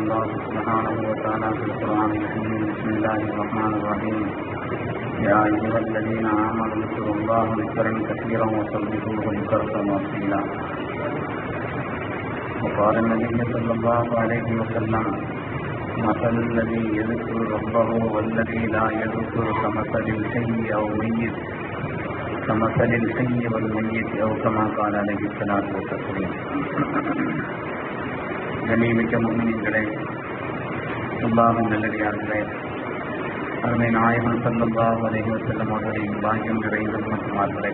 فقد قال الله سبحانه وتعالى في القرآن الكريم بسم الله الرحمن الرحيم يا أيها الذين آمنوا اذكروا الله ذكرا كثيرا وسبحوه بكرة وأصيلا وقال النبي صلى الله عليه وسلم، مثل الذي يذكر ربه والذي لا يذكر كمثل الحي أو ميت كمثل الحي والميت أو كما قال عليه الصلاة والسلام۔ கண்ணியமிக்க முன்னிகளே அல்லாஹின் நல்லடியார்களே அருமை நாயகன் சல்லல்லாஹு அலைஹி செல்லும் அவர்களின் பாக்கியம் நிறைந்த மட்டுமார்களே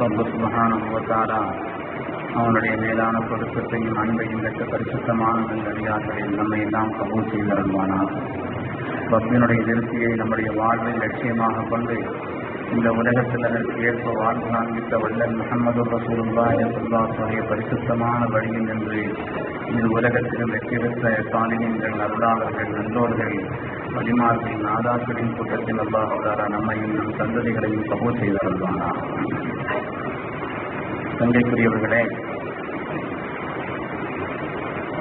ரப்பு சுப்ஹானஹு முகத்தாரா அவனுடைய மேலான பொருத்தத்தையும் அன்பையும் பெற்ற பரிசுத்தமான நல்லடியார்களின் நம்மை எல்லாம் கபூல் செய்தருள்வானார் ரப்பினுடைய திருப்தியை நம்முடைய வாழ்வில் லட்சியமாக கொண்டு இந்த உலகத்தில் அதற்கு ஏற்ப வாழ்வு காண்பித்த வல்லன் முகமது ரசூலுல்லாஹி ஸல்லல்லாஹு பரிசுத்தமான வழியில் என்று இந்த உலகத்திலும் வெற்றி பெற்ற சாலினியங்கள் அருளாளர்கள் நல்லோர்கள் வழிமார்களின் நாதாக்களின் கூட்டத்தில் அல்லாஹாரா நம்மையும் நம் சந்ததிகளையும் கபூல் செய்தருள்வானா? தந்தைக்குரியவர்களே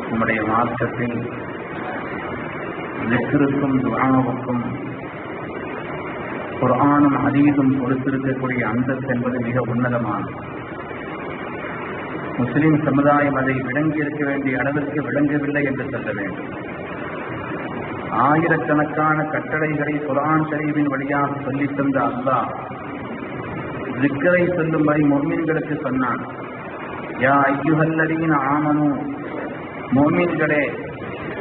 நம்முடைய மாற்றத்தில் வெற்றிருக்கும் துவானவுக்கும் குரானும் அதீதும் கொடுத்திருக்கக்கூடிய அந்தஸ்து என்பது மிக உன்னதமானது. முஸ்லிம் சமுதாயம் அதை விளங்கி இருக்க வேண்டிய அளவிற்கு விளங்கவில்லை என்று சொல்ல வேண்டும். ஆயிரக்கணக்கான கட்டளைகளை குரான் ஷரீஃபின் வழியாக சொல்லித் தந்த அல்லா திக்கரை சொல்லும்படி மொமீன்களுக்கு சொன்னான் யா ஐயுகல்லடியின் ஆமனு மோமீன்களே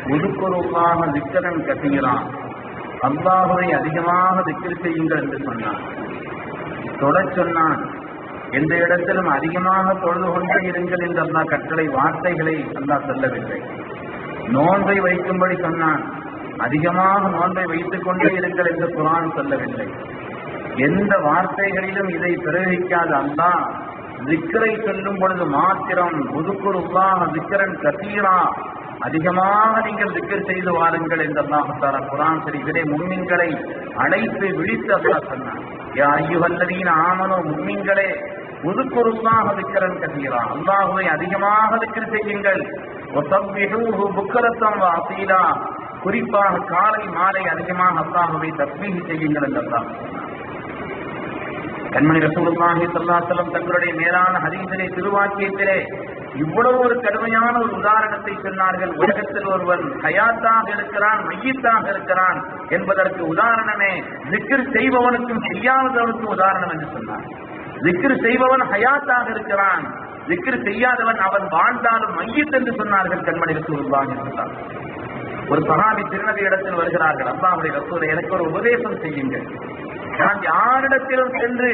ஒதுக்குருவாக திக்கரன் கட்டுகிறான் அல்லாஹுவை அதிகமாக திக்கிர் செய்யுங்கள் என்று சொன்னான். தொட சொன்னான். எந்த இடத்திலும் அதிகமாக தொழுது கொண்டே இருங்கள் என்று அல்லா கட்டளை வார்த்தைகளை அல்லாஹ் சொல்லவில்லை. நோன்பை வைக்கும்படி சொன்னான். அதிகமாக நோன்பை வைத்துக் கொண்டே இருங்கள் என்று குரான் சொல்லவில்லை. எந்த வார்த்தைகளிலும் இதை பிரயோகிக்காத அல்லா திக்கரை சொல்லும் பொழுது மாத்திரம் முதுக்குருவாக திக்கரன் கசீரா அதிகமாக நீங்கள் திக்கர் செய்து வாருங்கள் என்று அல்லாஹால குரான் சரிகளே முன்மின்களை அழைத்து விழித்து அல்லா சொன்னார் யா ஐயுவல்லதீன ஆமனோ முன்மின்களே முதுக்குருவாக திக்கரன் கசீரா அல்லாஹுவை அதிகமாக திக்கர் செய்யுங்கள். புக்கரத்தம் வாசீலா. குறிப்பாக காலை மாலை அதிகமாக அல்லாஹுவை தஸ்மீகி செய்யுங்கள் என்று அல்லாஹ் கண்மணி ரசூலுல்லாஹி சல்லாசலம் தங்களுடைய மேலான ஹதீஸிலே திருவாக்கியத்திலே இவ்வளவு ஒரு கடுமையான ஒரு உதாரணத்தை சொன்னார்கள். உலகத்தில் ஒருவன் ஹயாத்தாக இருக்கிறான் மையத்தாக இருக்கிறான் என்பதற்கு உதாரணமே விக்கிர் செய்பவனுக்கும் செய்யாதவனுக்கும் உதாரணம் என்று சொன்னார். விக்கிர் செய்பவன் ஹயாத்தாக இருக்கிறான் விக்கிர் செய்யாதவன் அவன் வாழ்ந்தாலும் மையத் என்று சொன்னார்கள் கண்மணி ரசூலுல்லாஹி ஸல்லல்லாஹு ஒரு சகாபி திருநபி இடத்தில் வருகிறார்கள். அல்லாவுடைய ரசூலை எனக்கு ஒரு உபதேசம் செய்யுங்கள். நான் யாரிடத்திலும் சென்று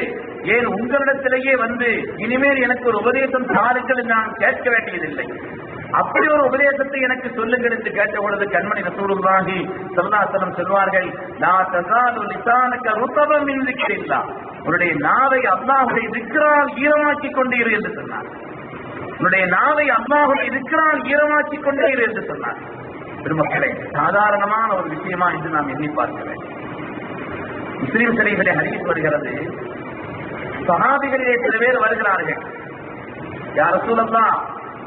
ஏன் உங்களிடத்திலேயே வந்து இனிமேல் எனக்கு ஒரு உபதேசம் தாருங்கள் நான் கேட்க வேண்டியதில்லை. அப்படி ஒரு உபதேசத்தை எனக்கு சொல்லுங்கள் என்று கேட்ட பொழுது கண்மணி ரசூலுல்லாஹி சல்லாசலம் சொல்வார்கள் நான் தசாலு நிசானுக்கு ருத்தபம் இருக்கிறீர்களா உன்னுடைய நாவை அல்லாஹுடைய திக்ரால் ஈரமாக்கி கொண்டீர் என்று சொன்னார். உன்னுடைய நாவை அல்லாஹுடைய திக்ரால் ஈரமாக்கி கொண்டீர் என்று சொன்னார். திருமக்களை சாதாரணமான ஒரு விஷயமா என்று நாம் எண்ணி பார்க்கிறேன் முஸ்லீம் சிலைகளை அறிவித்து வருகிறது. சகாபிகளிலே சில பேர் வருகிறார்கள். யார சூழல்லாம்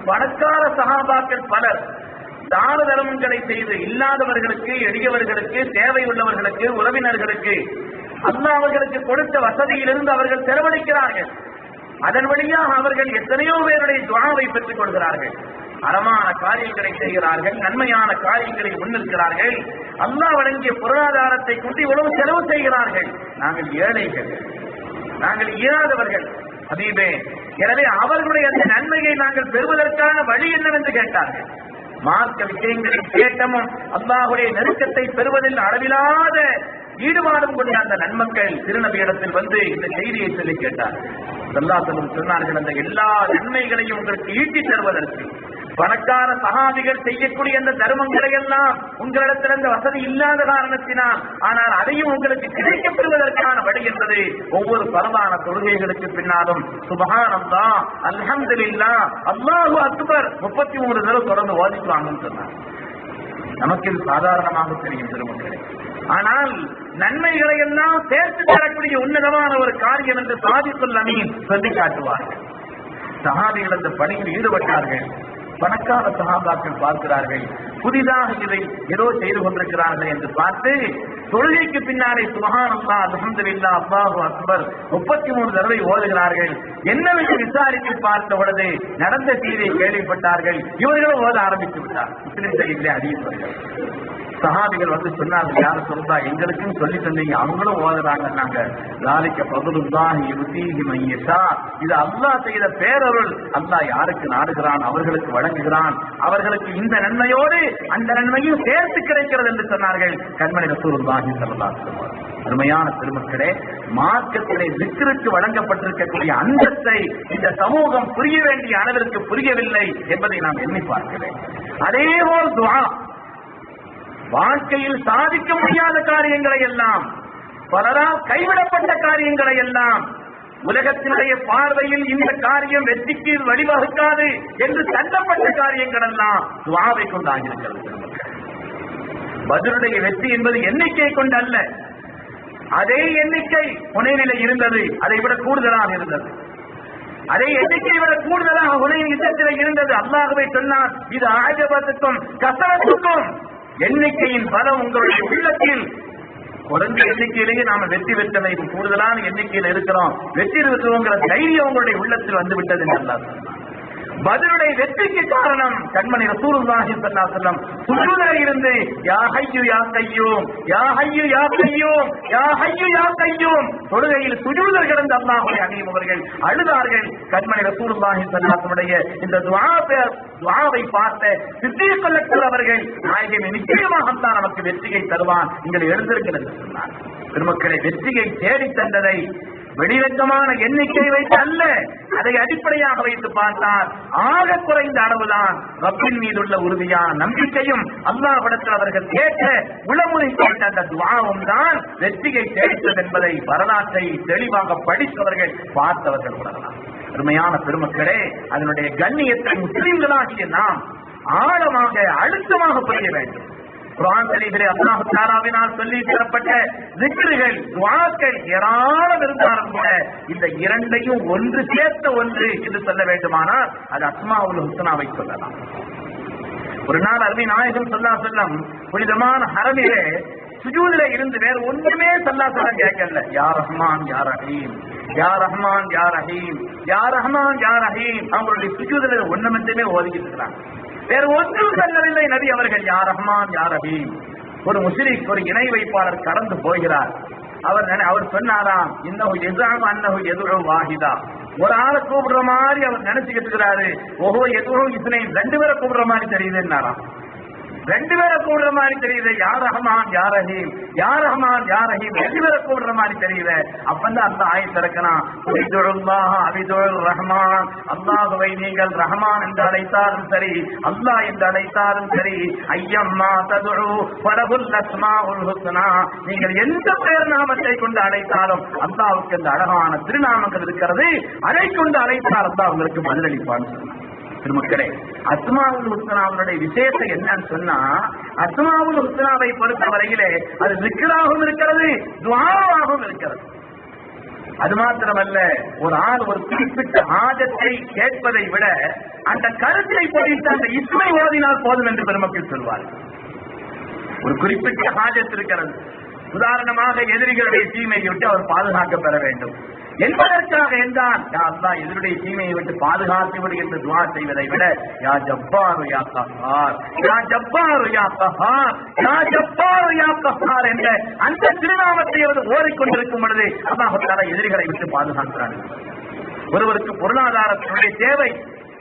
பணக்கார சகாபாக்கள் பலர் தான தர்மங்களை செய்து இல்லாதவர்களுக்கு எளியவர்களுக்கு தேவை உள்ளவர்களுக்கு உறவினர்களுக்கு அல்லா அவர்களுக்கு கொடுத்த வசதியிலிருந்து அவர்கள் செலவழிக்கிறார்கள். அதன் வழியாக அவர்கள் எத்தனையோ பேருடைய துவாவை பெற்றுக் கொள்கிறார்கள். அறமான காரியங்களை செய்கிறார்கள் நன்மையான காரியங்களை முன்னிற்கிறார்கள். அல்லா வழங்கிய பொருளாதாரத்தை கொண்டு இவ்வளவு செலவு செய்கிறார்கள். நாங்கள் ஏழைகள் நாங்கள் இயலாதவர்கள். அதீபே எனவே அவர்களுடைய அந்த நன்மையை நாங்கள் பெறுவதற்கான வழி என்னவென்று கேட்டார்கள். மார்க்க விஷயங்களை கேட்டமும் அல்லாஹுடைய நெருக்கத்தை பெறுவதில் அளவிலாத ஈடுபாடும் கொண்ட அந்த நன்மக்கள் திருநபியிடத்தில் வந்து இந்த செய்தியை சொல்லி கேட்டார் சொல்லாசலம் சொன்னார்கள் அந்த எல்லா நன்மைகளையும் உங்களுக்கு ஈட்டித் தருவதற்கு. பணக்கார சகாபிகள் செய்யக்கூடிய அந்த தர்மங்களை எல்லாம் உங்களிடத்தில் அந்த வசதி இல்லாத காரணத்தினால் ஆனால் அதையும் உங்களுக்கு கிடைக்கப் பெறுவதற்கான வழி என்பது ஒவ்வொரு பரவான தொழுகைகளுக்கு பின்னாலும். சுபகானந்தா அல்ஹம்துலில்லா அல்லாஹு அக்பர். முப்பத்தி மூணு தடவை தொடர்ந்து ஓதிக்குவாங்கன்னு சொன்னார் நமக்கு இது சாதாரணமாக தெரியும் திருமக்களே ஆனால் நன்மைகளை எல்லாம் சேர்த்து தரக்கூடிய உன்னதமான ஒரு காரியம் என்று சாதித்துல் அமீன் சொல்லி காட்டுவார்கள். சகாதிகள் அந்த பணியில் ஈடுபட்டார்கள். பணக்கார சகாபாக்கள் பார்க்கிறார்கள். புதிதாக இதை ஏதோ செய்து கொண்டிருக்கிறார்கள் என்று பார்த்து தொழுகைக்கு பின்னாலே சுபஹான் அல்லா அல்லாஹு அக்பர். முப்பத்தி மூணு தடவை ஓதுகிறார்கள். என்னவென்று விசாரித்து பார்த்த பொழுது நடந்த செய்தியை கேள்விப்பட்டார்கள். இவர்களும் ஓத ஆரம்பித்து விட்டார். முஸ்லிம் சைடிலே அறிவிப்பார்கள் சஹாபிகள் வந்து சொன்னார்கள் யாரும் சொல்றா? எங்களுக்கும் சொல்லி தந்தீங்க. அவங்களும் ஓதுறாங்க. நாங்க லாலிக்க பகுதுல்லாஹி தான் இது அல்லா செய்த பேரருள். அல்லா யாருக்கு நாடுகிறான்? அவர்களுக்கு வழங்குகிறான். அவர்களுக்கு இந்த நன்மையோடு அந்த நன்மையும் சேர்த்து கிடைக்கிறது என்று சொன்னார்கள். கண்மணி ரசூலுல்லாஹி ஸல்லல்லாஹு அருமையான பெருமக்களே மார்க்கத்திலே திக்கிற்கு வழங்கப்பட்டிருக்கக்கூடிய அந்தத்தை இந்த சமூகம் புரிய வேண்டிய அளவிற்கு புரியவில்லை என்பதை நாம் எண்ணி பார்க்கிறேன் அதேபோல் துவா வாழ்க்கையில் சாதிக்க முடியாத காரியங்களை எல்லாம் பலரால் கைவிடப்பட்ட காரியங்களை எல்லாம் உலகத்தினுடைய பார்வையில் இந்த காரியம் வெற்றிக்கு வழிவகுக்காது என்று தள்ளப்பட்ட காரியங்கள் எல்லாம் துவாவை கொண்டாகியிருக்கிறது பதிலுடைய வெற்றி என்பது எண்ணிக்கை கொண்டு அல்ல அதே எண்ணிக்கை புனைவில இருந்தது அதை விட கூடுதலாக இருந்தது. அதே எண்ணிக்கை விட கூடுதலாக உலகின் யுத்தத்தில் இருந்தது. அல்லாகவே சொன்னார் இது ஆஜபத்துக்கும் கசரத்துக்கும் எண்ணிக்கையின் பலம் உங்களுடைய உள்ளத்தில். குறைந்த எண்ணிக்கையிலேயே நாம வெற்றி பெற்றமை கூடுதலான எண்ணிக்கையில் இருக்கிறோம். வெற்றி இருக்கிறோங்கிற தைரியம் உங்களுடைய உள்ளத்தில் வந்து விட்டது என்று சொன்னார். பதிலுடைய வெற்றிக்கு காரணம் கண்மணி ரசூலுல்லாஹி ஸல்லல்லாஹு அலைஹி சுஜூதில இருந்து யா ஹய்யு யா கையூம் யா ஹய்யு யா கையூம் யா ஹய்யு யா கையும். தொழுகையில் சுஜூதில் கிடந்த அல்லாஹ்வுடைய அணியும் அவர்கள் அழுதார்கள். கண்மணி ரசூலுல்லாஹி ஸல்லல்லாஹு அலைஹி இந்த துஆ துஆவை பார்த்த சித்தியக்கல்லத்தில் அவர்கள் நாயகமே நிச்சயமாகத்தான் நமக்கு வெற்றியை தருவான். நீங்கள் எழுந்திருக்கிறது. சொன்னார் பெருமக்களை வெற்றியை தேடி தந்ததை வெளிவக்கமான எண்ணிக்கை வைத்து அல்ல அதை அடிப்படையாக வைத்து பார்த்தால் ஆக குறைந்த அளவுதான் ரப்பின் மீதுள்ள உறுதியான நம்பிக்கையும் அல்லாஹ்விடத்தில் அவர்கள் கேட்ட உளமுறை கேட்ட அந்த துவாவும் தான் வெற்றியை தேடித்தது என்பதை வரலாற்றை தெளிவாக படித்தவர்கள் பார்த்தவர்கள் உணரலாம் அருமையான பெருமக்களே அதனுடைய கண்ணியத்தை முஸ்லிம்களாகிய நாம் ஆழமாக அழுத்தமாக புரிய வேண்டும். குர்ஆன் ஷரீஃபிலே அல்லாஹ் சொல்லி தரப்பட்ட zikruகள் துவாக்கள் ஏராளம் இருந்தாலும் கூட இந்த இரண்டையும் ஒன்று சேர்த்த ஒன்று என்று சொல்ல வேண்டுமானால் அது அஸ்மாவுல் ஹுஸ்னாவை சொல்லலாம். ஒரு நாள் அருமை நாயகம் சொல்லா செல்லம் புனிதமான ஹரமிலே சுஜூதில இருந்து வேற ஒன்றுமே சல்லா சொல்லம் கேட்கல. யார் ரஹ்மான் யார் ரஹீம் யார் ரஹ்மான் யார் ரஹீம் யார் ரஹ்மான் யார் ரஹீம். அவங்களுடைய சுஜூதில ஒண்ணு மட்டுமே ஓதிக்கிட்டு இருக்கிறாங்க. வேற ஒன்றும் சொல்லவில்லை. நபி அவர்கள் யார் ரஹ்மான் யார் ரஹீம். ஒரு முஸ்லிக் ஒரு இணை வைப்பாளர் கடந்து போகிறார். அவர் அவர் சொன்னாராம் இன்னும் எதுவும் அன்னஹு எதுவும் வாகிதா ஒரு ஆளை கூப்பிடுற மாதிரி அவர் நினைச்சுக்கிட்டு இருக்கிறாரு. ஓஹோ எதுவும் இசனை ரெண்டு பேரை கூப்பிடுற மாதிரி தெரியுதுன்னாராம். ரெண்டு பேரை கூடுற மாதிரி தெரியுது. யார் ரஹமான் யார் ரஹீம்? யார் ரஹமான் யார் ரஹீம்? ரெண்டு பேரை கூடுற மாதிரி தெரியுது. அப்பந்தான் அந்த ஆய் திறக்கலாம். அபிதுல்லாஹ் அபிதுல் ரஹ்மான். அல்லாஹுவை நீங்கள் ரஹமான் என்று அழைத்தாலும் சரி அல்லாஹ் என்று அழைத்தாலும் சரி ஐயம்மா ததுரு பலகுல் அஸ்மாஉல் ஹுஸ்னா. நீங்கள் எந்த பெயர் நாமத்தை கொண்டு அழைத்தாலும் அல்லாவுக்கு இந்த அழகான திருநாமங்கள் இருக்கிறது. அதை கொண்டு அழைத்தால் அல்லாஹ் உங்களுக்கு பதிலளிப்பான்னு சொன்னாங்க திருமக்களே அஸ்மாவுல் ஹுஸ்னாவுடைய விசேஷம் என்னன்னு சொன்னா அஸ்மாவுல் ஹுஸ்னாவை பொறுத்த வரையிலே அது சிக்கராகவும் இருக்கிறது துவாவாகவும் இருக்கிறது. அது மாத்திரமல்ல ஒரு ஆள் ஒரு குறிப்பிட்ட ஆஜத்தை கேட்பதை விட அந்த கருத்தை பொறித்து அந்த இஸ்மை ஓதினால் போதும் என்று பெருமக்கள் சொல்வார்கள். ஒரு குறிப்பிட்ட ஹாஜத் இருக்கிறது. உதாரணமாக எதிரிகளுடைய தீமையை விட்டு அவர் பாதுகாக்க பெற வேண்டும். என்பதற்காக என்றான். யா அல்லா இதனுடைய தீமையை விட்டு பாதுகாத்து விடு என்று துவா செய்வதை விட யா ஜப்பாரு யா கஹார் யா ஜப்பாரு யா கஹார் யா ஜப்பாரு யா கஹார் என்ற அந்த திருநாமத்தை அவர் ஓடிக்கொண்டிருக்கும் பொழுது அல்லாஹ் தஆலா எதிரிகளை விட்டு பாதுகாக்கிறார் ஒருவருக்கு பொருளாதாரத்தினுடைய தேவை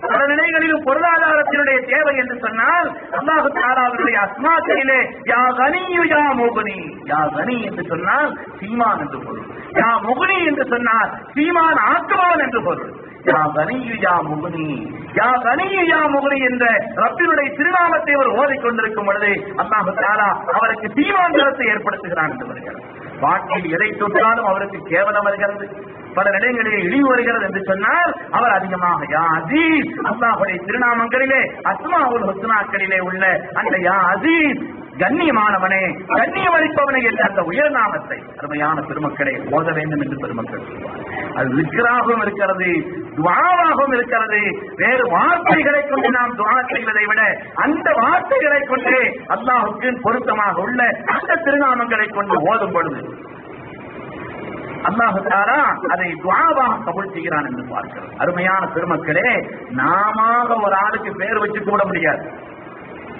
பல நிலைகளிலும் பொருளாதாரத்தினுடைய தேவை என்று சொன்னால் அல்லாஹு அஸ்மா அஸ்மாக்களிலே யா கனியு யா மோகனி. யா கனி என்று சொன்னால் சீமான் என்று பொருள். யா மோகனி என்று சொன்னால் சீமான் ஆக்குவான் என்று பொருள். யா கனியு யா முகுனி. யா கனியு யா முகுனி என்ற ரப்பினுடைய திருநாமத்தை அவர் ஓதிக்கொண்டிருக்கும் பொழுது அல்லாஹு தாரா அவருக்கு சீமான் ஏற்படுத்துகிறார் ஏற்படுத்துகிறான் என்று வருகிறது. வாழ்க்கையில் எதை தொட்டாலும் அவருக்கு கேவலம் வருகிறது. பல நிலைகளிலே இழிவு வருகிறது என்று சொன்னால் அவர் அதிகமாக யா அசீஸ். அல்லாஹுடைய திருநாமங்களிலே அஸ்மாவுல் ஹுஸ்னாக்களிலே உள்ள அந்த யா அசீஸ் கண்ணியமானவனே கண்ணியமளிப்பவனே என்ற அந்த உயர்நாமத்தை அருமையான பெருமக்களை ஓத வேண்டும் என்று பெருமக்கள் அது விக்கிராகவும் இருக்கிறது துவாவாகவும் இருக்கிறது. வேறு வார்த்தைகளை கொண்டு நாம் துவா செய்வதை விட அந்த வார்த்தைகளை கொண்டு அல்லாஹுக்கு பொருத்தமாக உள்ள அந்த திருநாமங்களை கொண்டு ஓதும் பொழுது அல்லாஹு தாரா அதை துவாவாக கபூல் செய்கிறான் என்று பார்க்கிறோம். அருமையான பெருமக்களே நாம ஒரு ஆளுக்கு பேர் வச்சு கூட முடியாது.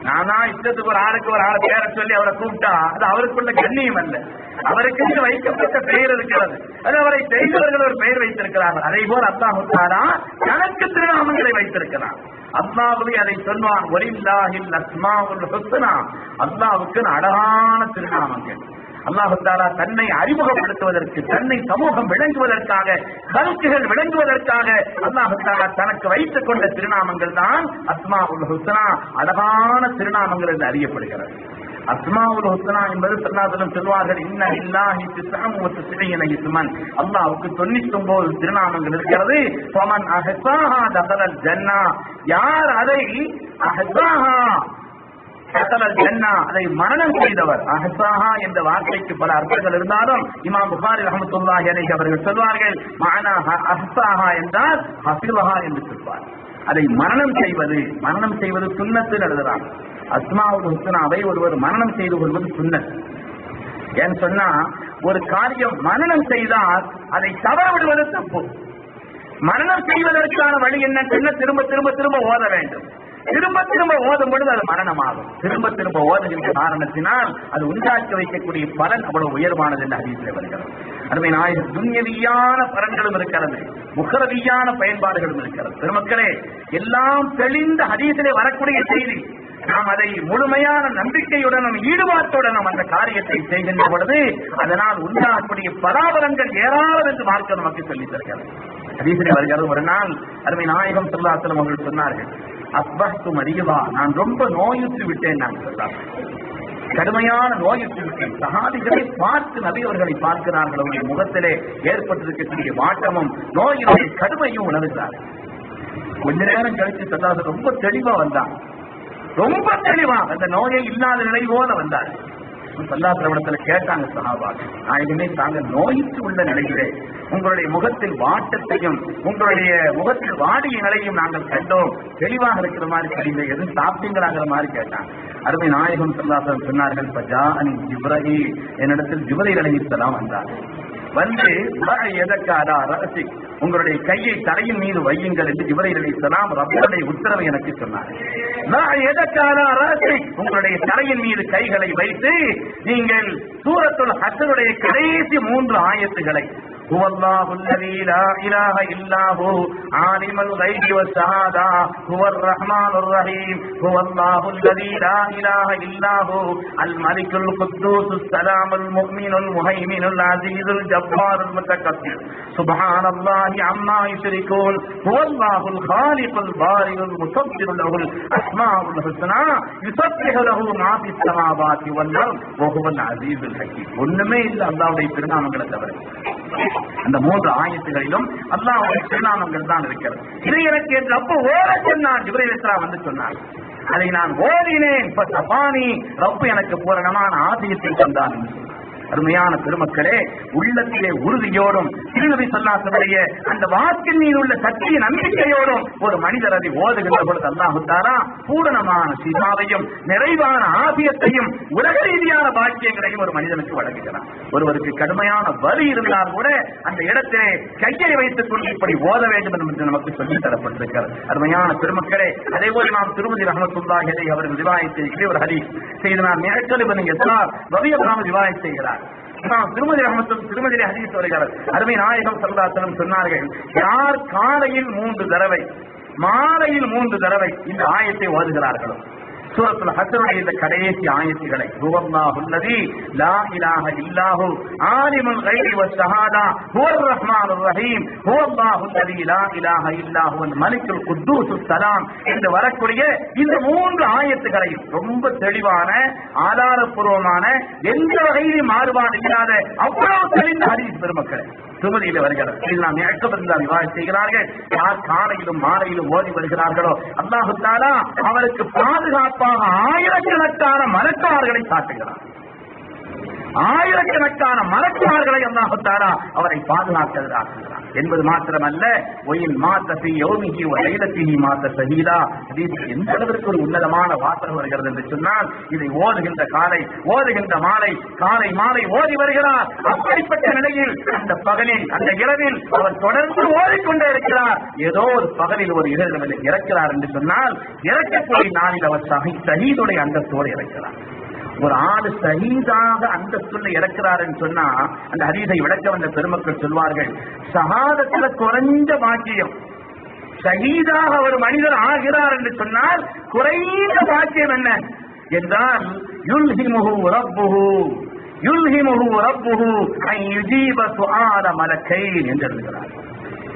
நானா இஷ்டத்துக்கு ஒரு ஆளுக்கு ஒரு ஆளை பேரை சொல்லி அவரை கூப்பிட்டா அது அவருக்குள்ள கண்ணியம் அல்ல. அவருக்கு வைக்கப்பட்ட பெயர் இருக்கிறது. அது அவரை செய்தவர்கள் ஒரு பெயர் வைத்திருக்கிறார்கள். அதே போல் அல்லாஹு தாரா தனக்கு திருநாமங்களை வைத்திருக்கிறார் அல்லாஹுவே அதை சொல்வான் ஒலில்லாஹில் அஸ்மாவுல் ஹுஸ்னா. அல்லாவுக்கு அழகான திருநாமங்கள். அல்லாஹாலா தன்னை அறிமுகப்படுத்துவதற்கு தன்னை சமூகம் விளங்குவதற்காக கருத்துகள் விளங்குவதற்காக அல்லாஹாலா தனக்கு வைத்துக் கொண்ட திருநாமங்கள் தான் அஸ்மா உல் ஹுசனா அழகான திருநாமங்கள் என்று அறியப்படுகிறது. அஸ்மா உல் ஹுஸ்னா என்பது சல்லாசலம் சொல்வார்கள் இன்ன இல்லாஹி திசாமுவத்து சிறையின இஸ்மன். அல்லாஹுக்கு தொண்ணூத்தி ஒன்பது திருநாமங்கள் இருக்கிறது. பமன் அஹசாஹா தகலல் ஜன்னா. யார் அதை அஹசாஹா அதை மரணம் செய்தவர். அஹசாஹா என்ற வார்த்தைக்கு பல அர்த்தங்கள் இருந்தாலும் இமாம் புகாரி ரஹமத்துல்லாஹி எனக்கு அவர்கள் சொல்வார்கள் மானா அஹசாஹா என்றால் ஹசிலஹா என்று சொல்வார். அதை மரணம் செய்வது மரணம் செய்வது சுண்ணத்து எழுதுறான் அஸ்மாவுல் ஹுஸ்னாவை ஒருவர் மரணம் செய்து கொள்வது சுண்ணத். ஏன்னு சொன்னா ஒரு காரியம் மரணம் செய்தால் அதை தவற விடுவது தப்பு. மரணம் செய்வதற்கான வழி என்ன? திரும்ப திரும்ப திரும்ப ஓத வேண்டும். திரும்ப திரும்ப ஓதும் பொழுது அது மரணமாகும். திரும்ப திரும்ப ஓதுகின்ற காரணத்தினால் அது உண்டாக்கி வைக்கக்கூடிய பலன் அவ்வளவு உயர்வானது என்று அறிவித்து வருகிறது. அருமை நாயகம் துன்யவியான பலன்களும் இருக்கிறது. முகரவியான பயன்பாடுகளும் இருக்கிறது. பெருமக்களே எல்லாம் தெளிந்த ஹதீசிலே வரக்கூடிய செய்தி. நாம் அதை முழுமையான நம்பிக்கையுடனும் ஈடுபாட்டுடனும் அந்த காரியத்தை செய்கின்ற பொழுது அதனால் உண்டாகக்கூடிய பராபரங்கள் ஏராளம் என்று மார்க்க நமக்கு சொல்லித் தருகிறது. ஹதீசிலே வருகிறது. ஒரு நாள் அருமை நாயகம் சொல்லாசலம் அவர்கள் சொன்னார்கள் அஸ்பஹ்து மரியவா நான் ரொம்ப நோயுற்று விட்டேன் நான் கடுமையான நோயுற்று விட்டேன். சகாதிகளை பார்த்து நபி அவர்களை பார்க்கிறார்கள். அவருடைய முகத்திலே ஏற்பட்டிருக்கக்கூடிய வாட்டமும் நோயினுடைய கடுமையும் உணர்கிறார். கொஞ்ச நேரம் கழிச்சு சொல்லாத ரொம்ப தெளிவா வந்தான். ரொம்ப தெளிவா. அந்த நோயை இல்லாத நிலை போல வந்தார் சல்லாத்திரவனத்துல கேட்டாங்க சஹாவ நான் இனிமே தாங்க நோய்க்கு உள்ள நிலையிலே உங்களுடைய முகத்தில் வாட்டத்தையும் உங்களுடைய முகத்தில் வாடிய நிலையும் நாங்கள் கண்டோம். தெளிவாக இருக்கிற மாதிரி தெரியல. எதுவும் சாப்பிட்டீங்களாங்கிற மாதிரி கேட்டாங்க. அருமை நாயகம் சொல்லாசன் சொன்னார்கள் பஜா அனி ஜிப்ரஹி. என்னிடத்தில் ஜிப்ரை அலைஹிஸ்ஸலாம் வந்தார் வந்து எதற்காரா ரகசி? உங்களுடைய கையை தலையின் மீது வையுங்கள் என்று இவரை அலைஹிஸ்ஸலாம் ரப்பினுடைய உத்தரவை எனக்கு சொன்னார். நான் எதற்காரா ரகசி? உங்களுடைய தலையின் மீது கைகளை வைத்து நீங்கள் சூரத்துள் ஹசனுடைய கடைசி மூன்று ஆயத்துகளை هو الله الذي لا إله إلا هو عالم الغيب والشهادة هو الرحمن الرحيم هو الله الذي لا إله إلا هو الملك القدوس السلام المؤمن المهيمن العزيز الجبار المتكبر سبحان الله عما يشركون هو الله الخالق البارئ المصبر له الأسماء الحسنى يسبح له ما في السماوات والأرض وهو العزيز الحكيم ஒண்ணுமே இல்ல அல்லாவுடைய திருநாமங்களை தவிர அந்த மூன்று ஆயத்துகளிலும் அல்லாஹ் திருநாமங்கள் தான் இருக்கிறது. இது எனக்கு என்று அப்போ ஓர சொன்னான் ஜிப்ரேல் இஸ்லாம் வந்து சொன்னார். அதை நான் ஓடினேன். இப்ப சபானி ரப்பு எனக்கு பூரணமான ஆசியத்தை தந்தான் என்று அருமையான பெருமக்களே உள்ளத்திலே உறுதியோடும் திருநபி சொல்லாசனுடைய அந்த வாக்கின் மீது உள்ள சக்தி நம்பிக்கையோடும் ஒரு மனிதர் அதை ஓதுகின்ற பொழுது அல்லாஹுத்தாரா பூரணமான சிவாவையும் நிறைவான ஆபியத்தையும் உலக ரீதியான பாக்கியங்களையும் ஒரு மனிதனுக்கு வழங்குகிறார் ஒருவருக்கு கடுமையான வலி இருந்தால் கூட அந்த இடத்திலே கையை வைத்துக் கொண்டு இப்படி ஓத வேண்டும் என்று நமக்கு சொல்லித் தரப்பட்டிருக்கிறது. அருமையான பெருமக்களே அதே போல நாம் திருமதி ரஹமத்துல்லாஹி அலைஹி அவர்கள் ரிவாயத்தை ஒரு ஹரி செய்து நான் மிரட்டல் இவன் எஸ்ஆர் நாம் ரிவாயத் செய்கிறார். இமாம் திருமதி அகமத்தும் திருமதி ஹதீஸ் வருகிறார் அருமை நாயகம் சல்லாசனம் சொன்னார்கள் யார் காலையில் மூன்று தடவை மாலையில் மூன்று தடவை இந்த ஆயத்தை ஓதுகிறார்களோ? சூரத்துல ஹசனுடைய இந்த கடைசி ஆயத்துகளை ஹுவல்லாஹு அல்லதி லா இலாஹ இல்லாஹு ஆலிமுல் கைரி வ ஷஹாதா ஹுவர் ரஹ்மானுர் ரஹீம் ஹுவல்லாஹு அல்லதி லா இலாஹ இல்லாஹு அல் மலிக்குல் குத்தூஸ் ஸலாம் என்று வரக்கூடிய இந்த மூன்று ஆயத்துகளையும் ரொம்ப தெளிவான ஆதாரபூர்வமான எந்த வகையிலும் மாறுபாடு இல்லாத அவ்வளவு தெளிந்த ஹதீஸ் பெருமக்களை. சுமதியில வருகிறது இதில் நாம் இறக்கப்பட்டிருந்தால் விவாதம் செய்கிறார்கள். யார் காலையிலும் மாலையிலும் ஓடி வருகிறார்களோ அல்லாஹு தாலா அவருக்கு பாதுகாப்பு குறிப்பாக ஆயிரக்கணக்கான மலக்கார்களை காட்டுகிறார் ஆயிரக்கணக்கான மலக்குமார்களை அல்லாஹத்தாரா அவரை பாதுகாக்கிறார் என்பது மாத்திரமல்ல ஒயின் மாத்தசி யோமிகி லைலத்திஹி மாத்த சகிதா இது எந்த அளவிற்கு ஒரு உன்னதமான வாசகம் வருகிறது என்று சொன்னால் இதை ஓதுகின்ற காலை ஓதுகின்ற மாலை காலை மாலை ஓதி வருகிறார். அப்படிப்பட்ட நிலையில் அந்த பகலில் அந்த இரவில் அவர் தொடர்ந்து ஓதிக்கொண்டே இருக்கிறார். ஏதோ ஒரு பகலில் ஒரு இரவில் இறக்கிறார் என்று சொன்னால் இறக்கக்கூடிய நாளில் அவர் சஹி சஹீதுடைய அந்தஸ்தோடு இறக்கிறார். ஒரு ஆள் சகிதாக அந்தஸ்துள்ள இறக்கிறார் சொன்னா அந்த ஹரீதை விளக்க வந்த பெருமக்கள் சொல்வார்கள் சகாதத்துல குறைஞ்ச பாக்கியம். சகிதாக ஒரு மனிதர் ஆகிறார் என்று சொன்னால் குறைந்த பாக்கியம் என்ன? என்றால் யுல்ஹிமுஹு ரப்புஹு யுல்ஹிமுஹு ரப்புஹு அன் யுஜீப சுஆல மலக்கைன் என்று எழுதுகிறார்கள்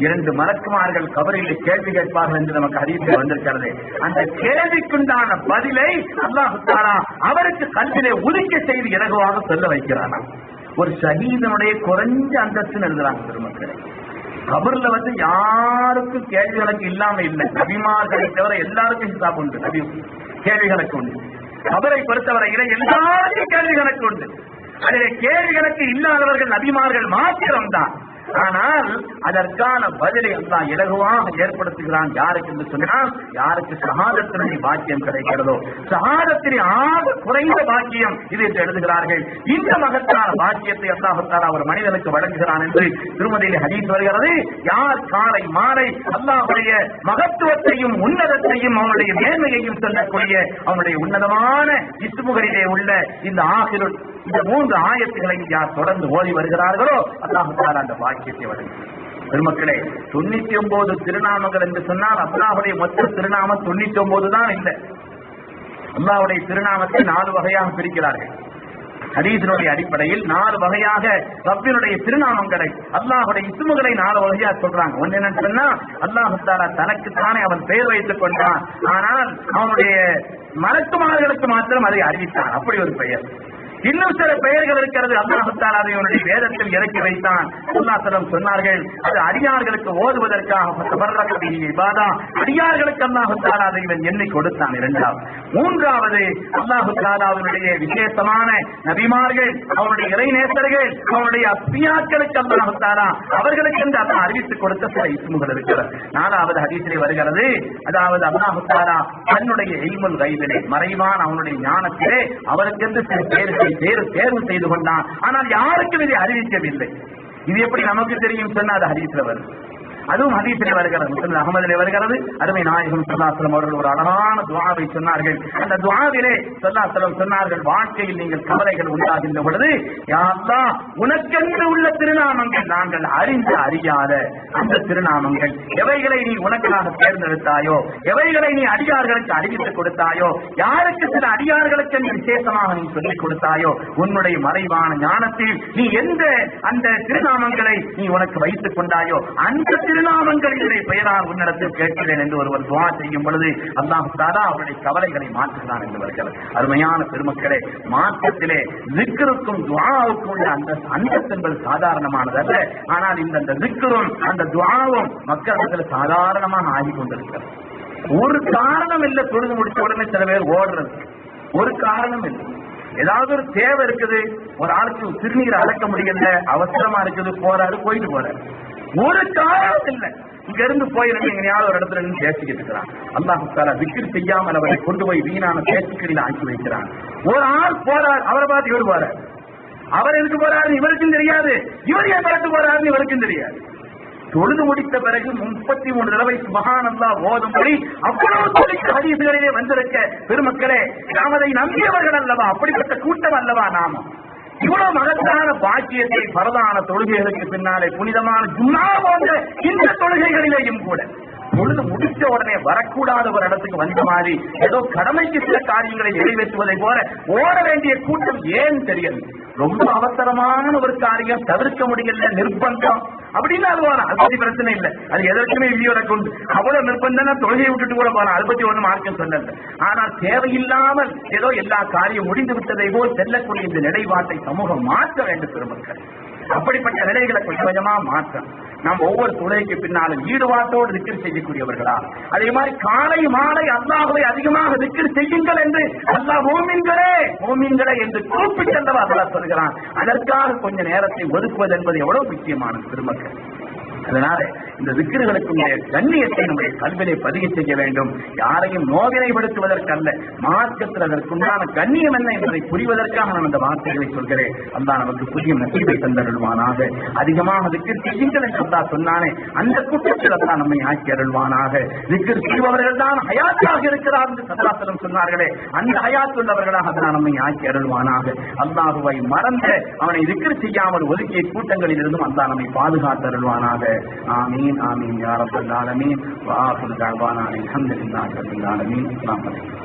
இரண்டு மலக்குமார்கள் கபரில் கேள்வி கேட்பார்கள் என்று நமக்கு அறிவிப்பு வந்திருக்கிறது. அந்த கேள்விக்குண்டான பதிலை அல்லாஹு அவருக்கு கல்விலே உதிக்க செய்து இலகுவாக சொல்ல வைக்கிறானா? ஒரு சகீதனுடைய குறைஞ்ச அந்தஸ்து எழுதுறாங்க பெருமக்களை. கபர்ல வந்து யாருக்கும் கேள்வி கணக்கு இல்லாம இல்லை. நபிமார்களை தவிர எல்லாருக்கும் ஹிசாப் உண்டு. நபி கேள்வி கணக்கு உண்டு. கபரை பொறுத்தவரையில எல்லாருக்கும் கேள்வி கணக்கு உண்டு. அதில் கேள்வி கணக்கு இல்லாதவர்கள் நபிமார்கள் மாத்திரம்தான். ஆனால் அதற்கான பதிலை அல்லாஹ் இலகுவாக ஏற்படுத்துகிறான். யாருக்கு என்று சொன்னால் யாருக்கு சகாதத்தினை பாக்கியம் கிடைக்கிறதோ. சகாதத்தினை ஆக குறைந்த பாக்கியம் இது என்று எழுதுகிறார்கள். இந்த மகத்தான பாக்கியத்தை அல்லாஹத்தால் அவர் மனிதனுக்கு வழங்குகிறான் என்று திருமதியில் ஹதீஸ் வருகிறது. யார் காலை மாலை அல்லாஹுடைய மகத்துவத்தையும் உன்னதத்தையும் அவனுடைய மேன்மையையும் சொல்லக்கூடிய அவனுடைய உன்னதமான இஸ்முகளிலே உள்ள இந்த ஆசிரியர் இந்த மூன்று ஆயத்துகளையும் யார் தொடர்ந்து ஓடி வருகிறார்களோ அல்லாஹத்தால் அந்த பாக்கியம் பாக்கியத்தை வழங்குகிறார் பெருமக்களே தொண்ணூத்தி ஒன்பது திருநாமங்கள் என்று சொன்னால் அல்லாஹுடைய மொத்த திருநாமம் தொண்ணூத்தி ஒன்பது தான் இல்லை. அல்லாஹுடைய திருநாமத்தை நாலு வகையாக பிரிக்கிறார்கள். ஹரீசனுடைய அடிப்படையில் நாலு வகையாக ரப்பினுடைய திருநாமங்களை அல்லாஹுடைய இசுமுகளை நாலு வகையாக சொல்றாங்க. ஒன்னு என்னன்னு சொன்னா அல்லாஹு தாரா தனக்கு தானே அவன் பெயர் வைத்துக் கொண்டான். ஆனால் அவனுடைய மலக்குமார்களுக்கு மாத்திரம் அதை அறிவித்தான். அப்படி ஒரு பெயர். இன்னும் சில பெயர்கள் இருக்கிறது. அல்லாஹுத்தால் அதை அவனுடைய வேதத்தில் இறக்கி வைத்தான். அல்லாஹலம் சொன்னார்கள் அது அடியார்களுக்கு ஓதுவதற்காக இபாதா. அடியார்களுக்கு அல்லாஹுத்தாலா அதை இவன் எண்ணி கொடுத்தான். இரண்டாவது மூன்றாவது அல்லாஹு தாலாவினுடைய விசேஷமான நபிமார்கள் அவனுடைய இறைநேசர்கள் அவனுடைய அப்பியாக்களுக்கு அல்லாஹுத்தாலா அவர்களுக்கு என்று அல்லாஹ் அறிவித்துக் கொடுத்த சில இஸ்முகள் இருக்கிறது. நாலாவது ஹதீசிலே வருகிறது அதாவது அல்லாஹுத்தாலா தன்னுடைய எய்மல் கைவிலே மறைவான் அவனுடைய ஞானத்திலே அவருக்கென்று சில பேருக்கு அவர்களை தேர்வு செய்து கொண்டான். ஆனால் யாருக்கும் இதை அறிவிக்கவில்லை. இது எப்படி நமக்கு தெரியும்? சொன்னா அது ஹதீஸ்ல வருது. அதுவும் ஹதீஸிலே வருகிறது முஸ்லிம் அகமதிலே வருகிறது. அருமை நாயகம் சொல்லாசலம் அவர்கள் ஒரு அழகான துவாவை சொன்னார்கள். அந்த துவாவிலே சொல்லாசலம் சொன்னார்கள் வாழ்க்கையில் நீங்கள் கவலைகள் உண்டாகின்ற பொழுது யாத்தா உனக்கென்று உள்ள திருநாமங்கள் நாங்கள் அறிந்து அறியாத அந்த திருநாமங்கள். எவைகளை நீ உனக்காக தேர்ந்தெடுத்தாயோ எவைகளை நீ அடியார்களுக்கு அறிவித்துக் கொடுத்தாயோ யாருக்கு சில அடியார்களுக்கு நீ விசேஷமாக நீ சொல்லிக் கொடுத்தாயோ உன்னுடைய மறைவான ஞானத்தில் நீ எந்த அந்த திருநாமங்களை நீ உனக்கு வைத்துக் கொண்டாயோ அந்த திருநாமங்களினுடைய பெயரால் உன்னிடத்தில் கேட்கிறேன் என்று ஒருவர் துவா செய்யும் பொழுது அல்லாஹ் தாரா அவருடைய கவலைகளை மாற்றுகிறான் என்று வருகிறது அருமையான பெருமக்களே மாற்றத்திலே திக்கருக்கும் துவாவுக்கும் உள்ள அந்த அந்தஸ்து என்பது சாதாரணமானதல்ல ஆனால் இந்த அந்த திக்கரும் அந்த துவாவும் மக்களிடத்தில் சாதாரணமாக ஆகிக் கொண்டிருக்கிறது ஒரு காரணம் இல்லை தொழுது முடிச்ச உடனே சில பேர் ஓடுறது. ஒரு காரணம் இல்லை. ஏதாவது ஒரு தேவை இருக்குது ஒரு ஆளுக்கு சிறுநீர் அடக்க முடியல அவசரமா இருக்குது போறாரு போயிட்டு போறாரு. ஒரு காரணம் இல்லை. இங்க இருந்து போயிருந்து எங்கேயாவது ஒரு இடத்துல இருந்து பேசிக்கிட்டு இருக்கிறான். அல்லாஹு தாலா விக்கிர் செய்யாமல் அவரை கொண்டு போய் வீணான பேச்சுக்களில் ஆக்கி வைக்கிறான். ஒரு ஆள் போறார் அவரை பார்த்து இவர் போறார். அவர் எதுக்கு போறாரு இவருக்கும் தெரியாது. இவர் ஏன் பார்த்து போறாருன்னு இவருக்கும் தெரியாது. தொழுது முடித்த பிறகு முப்பத்தி மூணு தடவை சுபகானந்தா ஓதும்படி அவ்வளவு தொழில் ஹதீசுகளிலே வந்திருக்க. பெருமக்களே நாம் அதை நம்பியவர்கள் அல்லவா? அப்படிப்பட்ட கூட்டம் அல்லவா நாம? இவ்வளவு மகத்தான பாக்கியத்தை பரதான தொழுகைகளுக்கு பின்னாலே புனிதமான ஜும்மா போன்ற இந்த தொழுகைகளிலேயும் கூட பொழுது முடிச்ச உடனே வரக்கூடாத ஒரு இடத்துக்கு வந்த மாதிரி ஏதோ கடமைக்கு சில காரியங்களை நிறைவேற்றுவதை போல ஓட வேண்டிய கூட்டம் ஏன் தெரியல ரொம்ப அவசரமான ஒரு காரியம் தவிர்க்க முடியல நிர்பந்தம். அப்படின்னு அது அது பத்தி பிரச்சனை இல்லை. அது எதற்குமே இல்லையோட கொண்டு அவ்வளவு நிர்பந்தம் தொழுகையை விட்டுட்டு கூட போனா அதை பத்தி ஒண்ணு மார்க்கம் சொல்லல ஆனால் தேவையில்லாமல் ஏதோ எல்லா காரியம் முடிந்து விட்டதை போல் செல்லக்கூடிய இந்த நிலைப்பாட்டை சமூகம் மாற்ற வேண்டும் பெருமக்கள். அப்படிப்பட்ட நிலைகளை கொஞ்சம் கொஞ்சமா மாற்றம் நாம் ஒவ்வொரு துறைக்கு பின்னாலும் ஈடுபாட்டோடு திக்கர் செய்யக்கூடியவர்களா? அதே மாதிரி காலை மாலை அல்லாஹுவை அதிகமாக திக்கர் செய்யுங்கள் என்று அல்லாஹ் ஓமின்களே ஓமின்களே என்று கூப்பிட்டல்லவா அல்லாஹ் சொல்கிறான். அதற்காக கொஞ்ச நேரத்தை ஒதுக்குவது என்பது எவ்வளவு முக்கியமானது திருமக்கள் அதனால இந்த விக்கிர்களுக்குரிய கண்ணியத்தை நம்முடைய கல்வியை பதிவு செய்ய வேண்டும். யாரையும் நோவினைப்படுத்துவதற்கல்ல மார்க்கத்தில் அதற்குண்டான கண்ணியம் என்ன என்பதை புரிவதற்காக நான் அந்த வார்த்தைகளை சொல்கிறேன். அந்த நமக்கு புதிய நசீபை தந்தருள்வானாக. அதிகமாக விக்கிர் செய்யுங்கள் என்று அல்லா சொன்னானே அந்த கூட்டத்தில் அல்லா நம்மை ஆக்கி அருள்வானாக. விக்கிர் செய்பவர்கள் தான் ஹயாத்தாக இருக்கிறார் என்று சத்தாசனம் சொன்னார்களே அந்த ஹயாத் உள்ளவர்களாக அல்லா நம்மை ஆக்கி அருள்வானாக. அல்லாஹுவை மறந்த அவனை விக்கிர் செய்யாமல் ஒதுக்கிய கூட்டங்களில் இருந்தும் அல்லா நம்மை பாதுகாத்து ஆமீன் ஆமீன் யார் அப்துல் ஆலமீன். வாஹுல் ஜாபான் ஆமீன் அஹமதுல்லா அப்துல் ஆலமீன். அஸ்லாம் வலைக்கம்